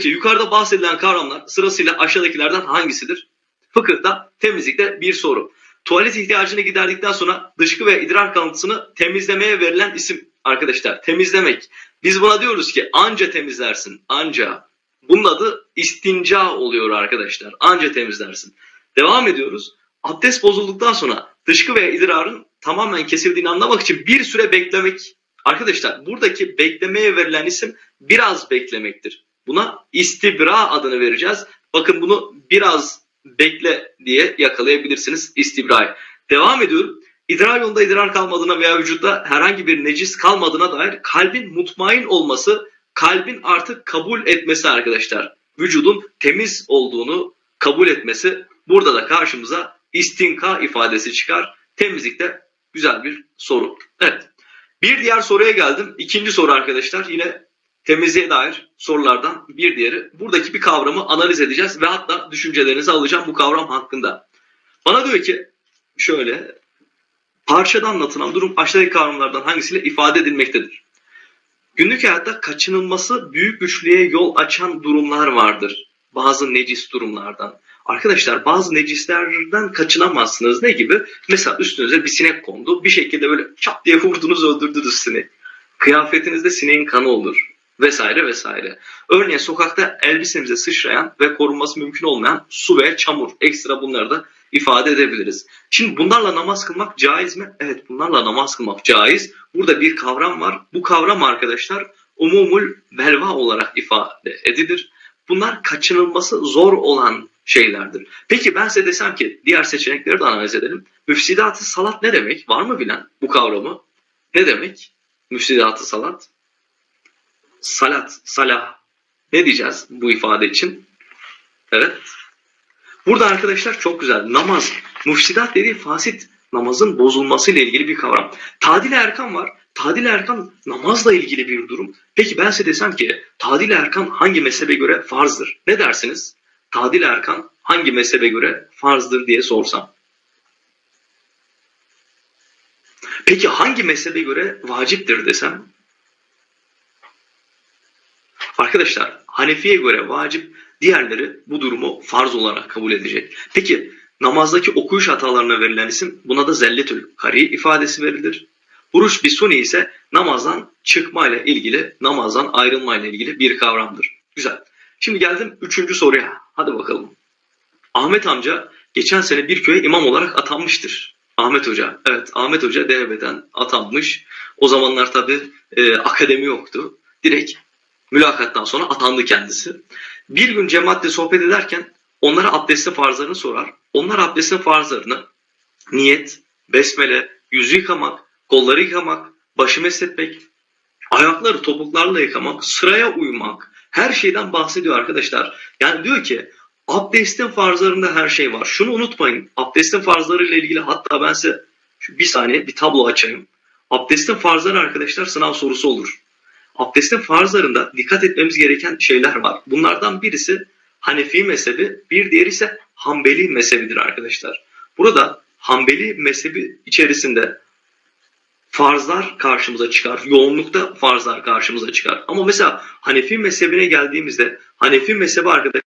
ki yukarıda bahsedilen kavramlar sırasıyla aşağıdakilerden hangisidir? Fıkıhta temizlikte bir soru. Tuvalet ihtiyacını giderdikten sonra dışkı ve idrar kalıntısını temizlemeye verilen isim arkadaşlar. Temizlemek. Biz buna diyoruz ki anca temizlersin. Anca. Bunun adı istinca oluyor arkadaşlar. Anca temizlersin. Devam ediyoruz. Abdest bozulduktan sonra dışkı ve idrarın tamamen kesildiğini anlamak için bir süre beklemek. Arkadaşlar buradaki beklemeye verilen isim biraz beklemektir. Buna istibra adını vereceğiz. Bakın bunu biraz bekle diye yakalayabilirsiniz istibrayı. Devam ediyorum. İdrar yolunda idrar kalmadığına veya vücutta herhangi bir necis kalmadığına dair kalbin mutmain olması, kalbin artık kabul etmesi arkadaşlar. Vücudun temiz olduğunu kabul etmesi. Burada da karşımıza istinka ifadesi çıkar. Temizlikte güzel bir soru. Evet. Bir diğer soruya geldim. İkinci soru arkadaşlar. Yine temizliğe dair sorulardan bir diğeri. Buradaki bir kavramı analiz edeceğiz ve hatta düşüncelerinizi alacağım bu kavram hakkında. Bana diyor ki şöyle parçada anlatılan durum aşağıdaki kavramlardan hangisiyle ifade edilmektedir? Günlük hayatta kaçınılması büyük güçlüğe yol açan durumlar vardır. Bazı necis durumlardan. Arkadaşlar bazı necislerden kaçınamazsınız. Ne gibi? Mesela üstünüze bir sinek kondu. Bir şekilde böyle çat diye vurdunuz öldürdünüz sineği. Kıyafetinizde sineğin kanı olur. Vesaire vesaire. Örneğin sokakta elbisemize sıçrayan ve korunması mümkün olmayan su ve çamur. Ekstra bunları da ifade edebiliriz. Şimdi bunlarla namaz kılmak caiz mi? Evet bunlarla namaz kılmak caiz. Burada bir kavram var. Bu kavram arkadaşlar umumul belva olarak ifade edilir. Bunlar kaçınılması zor olan şeylerdir. Peki ben size desem ki diğer seçenekleri de analiz edelim. Müfsidat-ı salat ne demek? Var mı bilen bu kavramı? Ne demek? Müfsidat-ı salat. Salat, salah. Ne diyeceğiz bu ifade için? Evet. Burada arkadaşlar çok güzel. Namaz. Müfsidat dediği fasit namazın bozulması ile ilgili bir kavram. Tadil erkan var. Tadil erkan namazla ilgili bir durum. Peki ben size desem ki tadil erkan hangi mezhebe göre farzdır? Ne dersiniz? Tadil erkan hangi mezhebe göre farzdır diye sorsam. Peki hangi mezhebe göre vaciptir desem? Arkadaşlar Hanefi'ye göre vacip, diğerleri bu durumu farz olarak kabul edecek. Peki namazdaki okuyuş hatalarına verilen isim buna da zelletül kari ifadesi verilir. Huruş bir suni ise namazdan çıkma ile ilgili, namazdan ayrılma ile ilgili bir kavramdır. Güzel. Şimdi geldim üçüncü soruya. Hadi bakalım. Ahmet amca geçen sene bir köye imam olarak atanmıştır. Ahmet Hoca. Evet Ahmet Hoca DHB'den atanmış. O zamanlar tabi e, akademi yoktu. Direkt mülakattan sonra atandı kendisi. Bir gün cemaatle sohbet ederken onlara abdestin farzlarını sorar. Onlar abdestin farzlarını niyet, besmele, yüzü yıkamak, kolları yıkamak, başı mesletmek, ayakları topuklarla yıkamak, sıraya uymak, her şeyden bahsediyor arkadaşlar. Yani diyor ki abdestin farzlarında her şey var. Şunu unutmayın. Abdestin farzları ile ilgili hatta ben size şu bir saniye bir tablo açayım. Abdestin farzları arkadaşlar sınav sorusu olur. Abdestin farzlarında dikkat etmemiz gereken şeyler var. Bunlardan birisi Hanefi mezhebi, bir diğeri ise Hanbeli mezhebidir arkadaşlar. Burada Hanbeli mezhebi içerisinde farzlar karşımıza çıkar. Yoğunlukta farzlar karşımıza çıkar. Ama mesela Hanefi mezhebine geldiğimizde Hanefi mezhebi arkadaşlar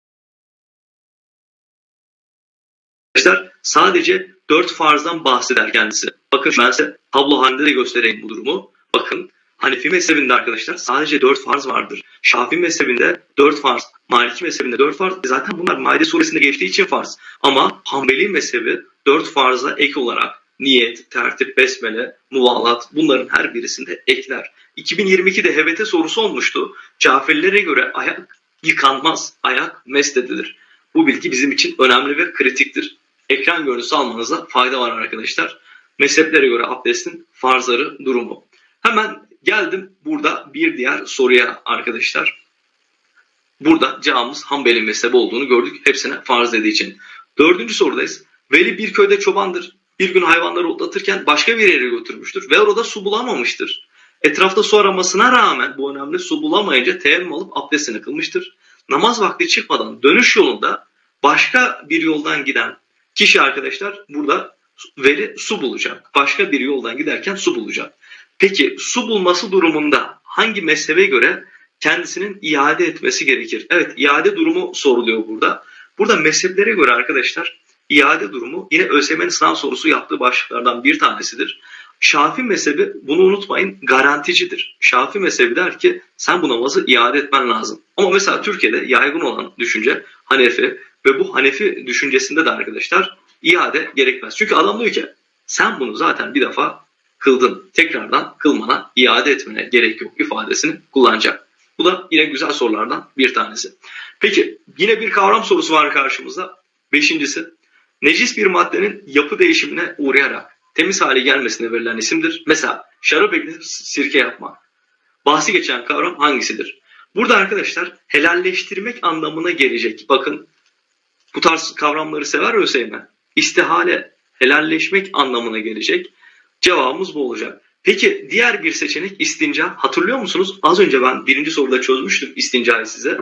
sadece dört farzdan bahseder kendisi. Bakın ben size tablo halinde de göstereyim bu durumu. Bakın Hanefi mezhebinde arkadaşlar sadece dört farz vardır. Şafii mezhebinde dört farz. Maliki mezhebinde dört farz. Zaten bunlar Maide suresinde geçtiği için farz. Ama Hanbeli mezhebi dört farza ek olarak niyet, tertip, besmele, muvalat bunların her birisinde ekler. 2022'de HBT sorusu olmuştu. Caferlere göre ayak yıkanmaz, ayak mest edilir. Bu bilgi bizim için önemli ve kritiktir. Ekran görüntüsü almanıza fayda var arkadaşlar. Mezheplere göre abdestin farzları durumu. Hemen geldim burada bir diğer soruya arkadaşlar. Burada cevabımız Hanbeli mezhebi olduğunu gördük. Hepsine farz dediği için. Dördüncü sorudayız. Veli bir köyde çobandır. Bir gün hayvanları otlatırken başka bir yere götürmüştür ve orada su bulamamıştır. Etrafta su aramasına rağmen bu önemli su bulamayınca teyemmüm alıp abdestini kılmıştır. Namaz vakti çıkmadan dönüş yolunda başka bir yoldan giden kişi arkadaşlar burada veli su bulacak. Başka bir yoldan giderken su bulacak. Peki su bulması durumunda hangi mezhebe göre kendisinin iade etmesi gerekir. Evet iade durumu soruluyor burada. Burada mezheplere göre arkadaşlar iade durumu yine ÖSYM'nin sınav sorusu yaptığı başlıklardan bir tanesidir. Şafi mezhebi bunu unutmayın garanticidir. Şafi mezhebi der ki sen bu namazı iade etmen lazım. Ama mesela Türkiye'de yaygın olan düşünce Hanefi ve bu Hanefi düşüncesinde de arkadaşlar iade gerekmez. Çünkü adam diyor ki sen bunu zaten bir defa kıldın. Tekrardan kılmana iade etmene gerek yok ifadesini kullanacak. Bu da yine güzel sorulardan bir tanesi. Peki yine bir kavram sorusu var karşımızda. Beşincisi. Necis bir maddenin yapı değişimine uğrayarak temiz hale gelmesine verilen isimdir. Mesela şarap ekletip sirke yapmak. Bahsi geçen kavram hangisidir? Burada arkadaşlar helalleştirmek anlamına gelecek. Bakın bu tarz kavramları sever ÖSYM. İstihale, helalleşmek anlamına gelecek. Cevabımız bu olacak. Peki diğer bir seçenek istinca. Hatırlıyor musunuz? Az önce ben birinci soruda çözmüştüm istincayı size.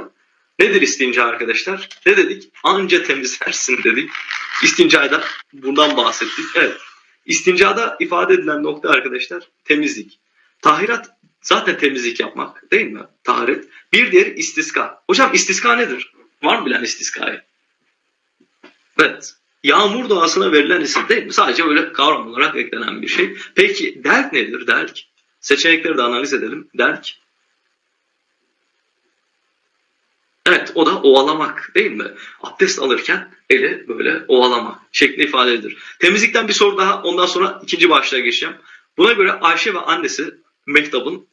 Nedir istinca arkadaşlar? Ne dedik? Anca temizlersin dedik. İstincada bundan bahsettik. Evet. İstincada ifade edilen nokta arkadaşlar temizlik. Tahirat zaten temizlik yapmak değil mi? Taharet. Bir diğer istiska. Hocam istiska nedir? Var mı bilen istiskayı? Evet. Yağmur doğasına verilen isim değil mi? Sadece böyle kavram olarak eklenen bir şey. Peki delk nedir? Delk. Seçenekleri de analiz edelim. Delk. Evet o da ovalamak değil mi? Abdest alırken eli böyle ovalamak şeklinde ifade edilir. Temizlikten bir soru daha ondan sonra ikinci başlığa geçeceğim. Buna göre Ayşe ve annesi Mehtap'ın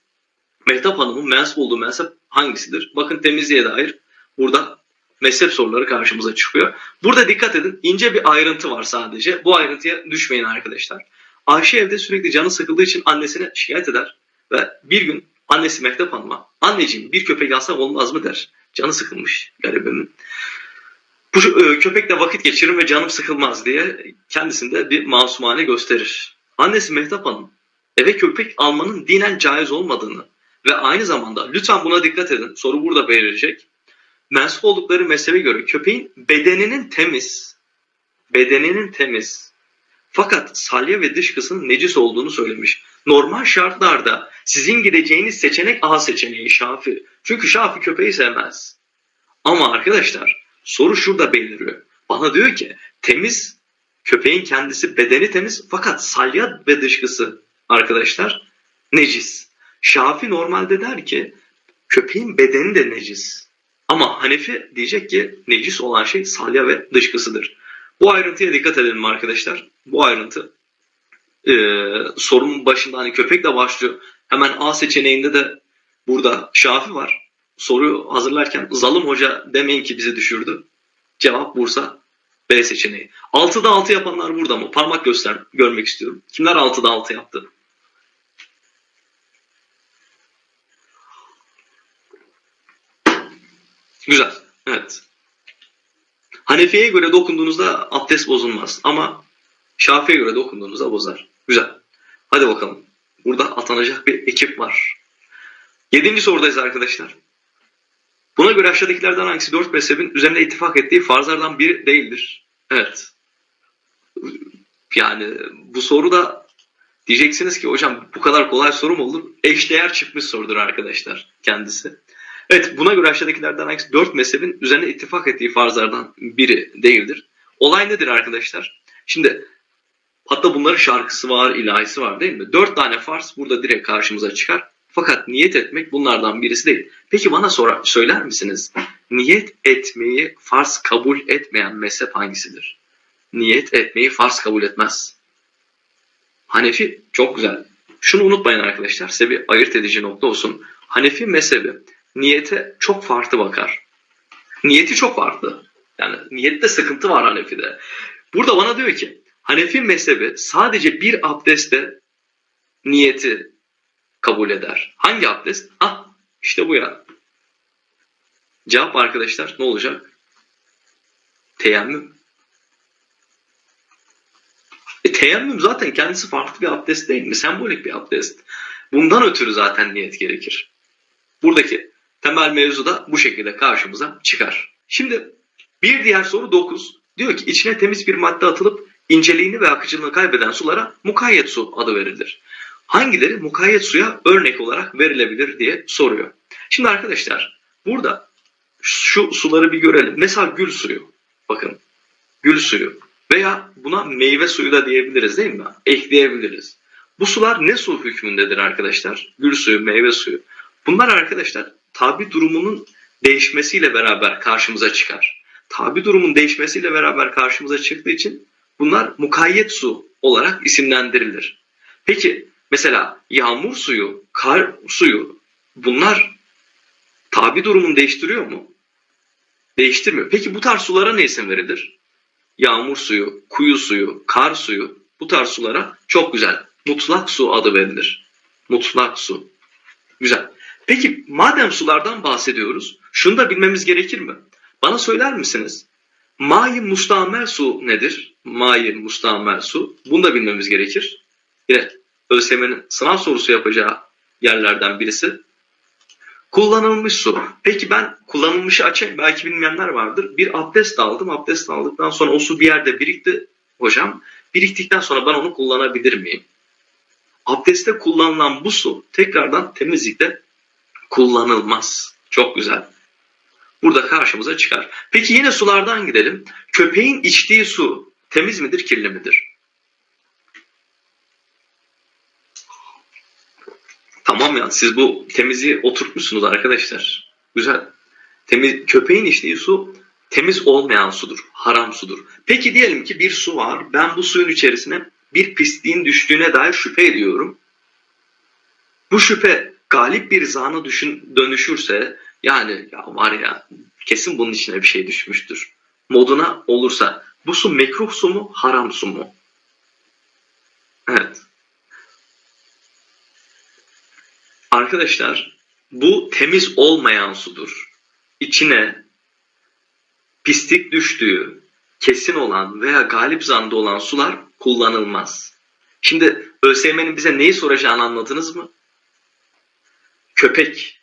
Mehtap Hanım'ın mensup olduğu mezhep hangisidir? Bakın temizliğe dair burada mezhep soruları karşımıza çıkıyor. Burada dikkat edin ince bir ayrıntı var sadece. Bu ayrıntıya düşmeyin arkadaşlar. Ayşe evde sürekli canı sıkıldığı için annesine şikayet eder ve bir gün annesi Mehtap Hanım'a anneciğim bir köpek alsam olmaz mı der. Canı sıkılmış garibimin. Bu e, köpekle vakit geçiririm ve canım sıkılmaz diye kendisinde bir masumane gösterir. Annesi Mehtap Hanım eve köpek almanın dinen caiz olmadığını ve aynı zamanda lütfen buna dikkat edin soru burada belirleyecek. Mensup oldukları mezhebe göre köpeğin bedeninin temiz, bedeninin temiz fakat salya ve dışkısının necis olduğunu söylemiş. Normal şartlarda sizin gideceğiniz seçenek A seçeneği Şafi. Çünkü Şafi köpeği sevmez. Ama arkadaşlar soru şurada beliriyor. Bana diyor ki temiz köpeğin kendisi bedeni temiz fakat salya ve dışkısı arkadaşlar necis. Şafi normalde der ki köpeğin bedeni de necis. Ama Hanefi diyecek ki necis olan şey salya ve dışkısıdır. Bu ayrıntıya dikkat edelim arkadaşlar. Bu ayrıntı e, sorunun başında hani köpekle başlıyor. Hemen A seçeneğinde de burada Şafi var. Soruyu hazırlarken Zalım Hoca demeyin ki bizi düşürdü. Cevap Bursa B seçeneği. 6'da 6 yapanlar burada mı? Parmak göster görmek istiyorum. Kimler 6'da 6 yaptı? Güzel. Evet. Hanefi'ye göre dokunduğunuzda abdest bozulmaz ama Şafi'ye göre dokunduğunuzda bozar. Güzel. Hadi bakalım. Burada atanacak bir ekip var. Yedinci sorudayız arkadaşlar. Buna göre aşağıdakilerden hangisi dört mezhebin üzerinde ittifak ettiği farzlardan biri değildir? Evet. Yani bu soru da diyeceksiniz ki hocam bu kadar kolay soru mu olur? Eşdeğer çıkmış sorudur arkadaşlar kendisi. Evet buna göre aşağıdakilerden hangisi dört mezhebin üzerine ittifak ettiği farzlardan biri değildir. Olay nedir arkadaşlar? Şimdi hatta bunların şarkısı var, ilahisi var değil mi? Dört tane farz burada direkt karşımıza çıkar. Fakat niyet etmek bunlardan birisi değil. Peki bana sorar, söyler misiniz? Niyet etmeyi farz kabul etmeyen mezhep hangisidir? Niyet etmeyi farz kabul etmez. Hanefi çok güzel. Şunu unutmayın arkadaşlar size bir ayırt edici nokta olsun. Hanefi mezhebi niyete çok farklı bakar. Niyeti çok farklı. Yani niyette sıkıntı var Hanefi'de. Burada bana diyor ki Hanefi mezhebi sadece bir abdestte niyeti kabul eder. Hangi abdest? Ah işte bu ya. Cevap arkadaşlar ne olacak? Teyemmüm. E, teyemmüm zaten kendisi farklı bir abdest değil mi? Sembolik bir abdest. Bundan ötürü zaten niyet gerekir. Buradaki temel mevzu da bu şekilde karşımıza çıkar. Şimdi bir diğer soru 9. Diyor ki içine temiz bir madde atılıp inceliğini ve akıcılığını kaybeden sulara mukayyet su adı verilir. Hangileri mukayyet suya örnek olarak verilebilir diye soruyor. Şimdi arkadaşlar burada şu suları bir görelim. Mesela gül suyu. Bakın gül suyu veya buna meyve suyu da diyebiliriz değil mi? Ekleyebiliriz. Bu sular ne su hükmündedir arkadaşlar? Gül suyu, meyve suyu. Bunlar arkadaşlar tabi durumunun değişmesiyle beraber karşımıza çıkar. Tabi durumun değişmesiyle beraber karşımıza çıktığı için bunlar mukayyet su olarak isimlendirilir. Peki mesela yağmur suyu, kar suyu bunlar tabi durumunu değiştiriyor mu? Değiştirmiyor. Peki bu tarz sulara ne isim verilir? Yağmur suyu, kuyu suyu, kar suyu bu tarz sulara çok güzel mutlak su adı verilir. Mutlak su. Güzel. Peki madem sulardan bahsediyoruz, şunu da bilmemiz gerekir mi? Bana söyler misiniz? Mayi mustamel su nedir? Mayi mustamel su. Bunu da bilmemiz gerekir. Yine ÖSYM'nin sınav sorusu yapacağı yerlerden birisi. Kullanılmış su. Peki ben kullanılmışı açayım. Belki bilmeyenler vardır. Bir abdest aldım. Abdest aldıktan sonra o su bir yerde birikti hocam. Biriktikten sonra ben onu kullanabilir miyim? Abdestte kullanılan bu su tekrardan temizlikte kullanılmaz. Çok güzel. Burada karşımıza çıkar. Peki yine sulardan gidelim. Köpeğin içtiği su temiz midir, kirli midir? Tamam ya siz bu temizliği oturtmuşsunuz arkadaşlar. Güzel. Temiz, köpeğin içtiği su temiz olmayan sudur. Haram sudur. Peki diyelim ki bir su var. Ben bu suyun içerisine bir pisliğin düştüğüne dair şüphe ediyorum. Bu şüphe galip bir zana düşün, dönüşürse yani ya var ya kesin bunun içine bir şey düşmüştür. Moduna olursa bu su mekruh su mu haram su mu? Evet. Arkadaşlar bu temiz olmayan sudur. İçine pislik düştüğü kesin olan veya galip zanda olan sular kullanılmaz. Şimdi ÖSYM'nin bize neyi soracağını anladınız mı? Köpek,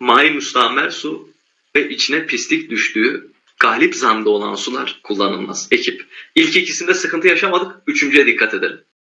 may müstamel su ve içine pislik düştüğü galip zanda olan sular kullanılmaz. Ekip. İlk ikisinde sıkıntı yaşamadık. Üçüncüye dikkat edelim.